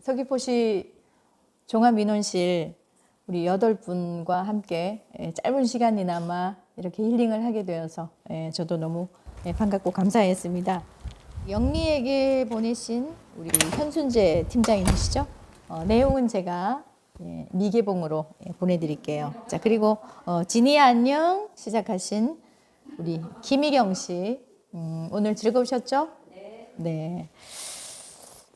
서귀포시 종합민원실 우리 여덟 분과 함께 예, 짧은 시간이나마 이렇게 힐링을 하게 되어서 예, 저도 너무 예, 반갑고 감사했습니다. 영리에게 보내신 우리 현순재 팀장님이시죠? 어, 내용은 제가 예, 미개봉으로 예, 보내드릴게요. 자 그리고 어, 지니야 안녕 시작하신 우리 김희경 씨 음, 오늘 즐거우셨죠? 네.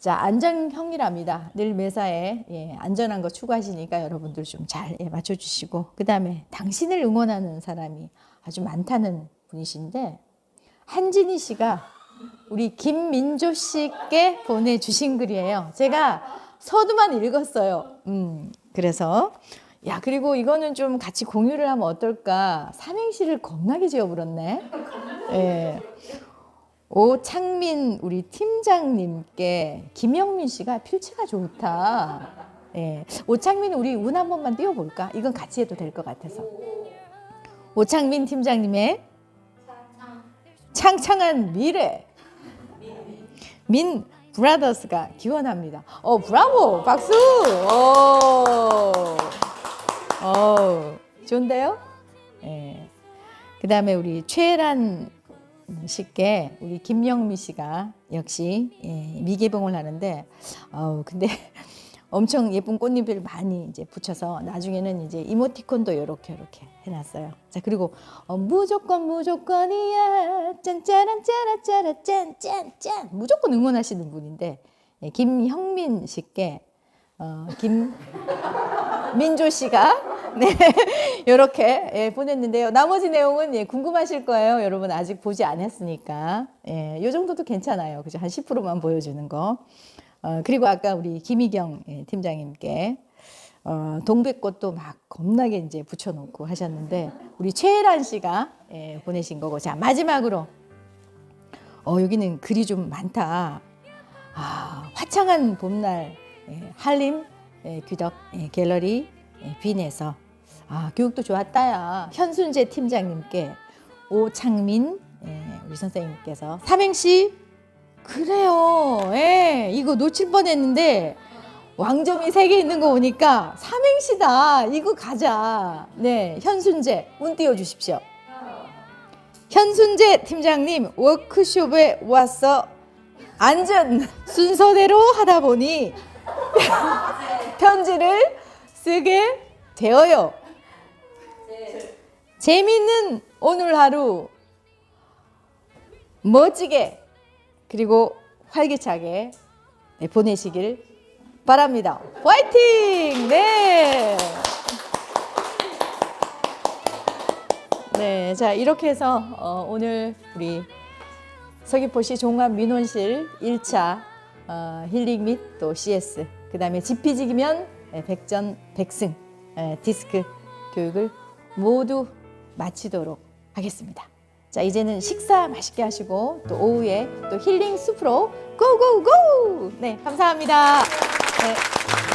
자 안전형이랍니다. 늘 매사에 예, 안전한 거 추구하시니까 여러분들 좀잘 예, 맞춰주시고 그 다음에 당신을 응원하는 사람이 아주 많다는 분이신데 한진희 씨가 우리 김민조 씨께 보내주신 글이에요. 제가 서두만 읽었어요. 음, 그래서 야 그리고 이거는 좀 같이 공유를 하면 어떨까? 삼행시를 겁나게 지어버렸네. 예. 오창민 우리 팀장님께 김영민 씨가 필체가 좋다. 예. 오창민 우리 운 한 번만 띄워볼까? 이건 같이 해도 될 것 같아서. 오창민 팀장님의 창창한 미래. 민 브라더스가 기원합니다. 어, 브라보! 박수! 오! 어, 좋은데요? 예. 그 다음에 우리 최란 씨께 우리 김영미 씨가 역시 예, 미개봉을 하는데, 어우, 근데 엄청 예쁜 꽃잎을 많이 이제 붙여서 나중에는 이제 이모티콘도 이렇게 이렇게 해놨어요. 자 그리고 어, 무조건 무조건이야 짠짜란 짜라짜라 짠짠짠 무조건 응원하시는 분인데 예, 김형민 씨께 어, 김민조 씨가 네 이렇게 예, 보냈는데요. 나머지 내용은 예, 궁금하실 거예요. 여러분 아직 보지 않았으니까 예, 이 정도도 괜찮아요. 그죠? 한 10%만 보여주는 거. 어, 그리고 아까 우리 김희경 예, 팀장님께 어, 동백꽃도 막 겁나게 이제 붙여놓고 하셨는데 우리 최혜란 씨가 예, 보내신 거고 자 마지막으로 어, 여기는 글이 좀 많다. 아, 화창한 봄날 예, 한림 예, 귀덕 예, 갤러리 예, 빈에서 아, 교육도 좋았다야. 현순재 팀장님께 오창민 예, 우리 선생님께서 삼행시 그래요. 예, 이거 놓칠 뻔했는데 왕점이 세 개 있는 거 보니까 삼행시다. 이거 가자. 네, 현순재 운 띄워 주십시오. 현순재 팀장님 워크숍에 와서 안전 순서대로 하다 보니 편지를 쓰게 되어요. 재밌는 오늘 하루 멋지게 그리고 활기차게 네, 보내시길 바랍니다. 화이팅! 네. 네, 자 이렇게 해서 어, 오늘 우리 서귀포시 종합민원실 1차 어, 힐링 및 또 CS 그 다음에 지피지기면 예, 백전 백승 예, 디스크 교육을 모두 마치도록 하겠습니다. 자 이제는 식사 맛있게 하시고 또 오후에 또 힐링 숲으로 고고고! 네 감사합니다. 네.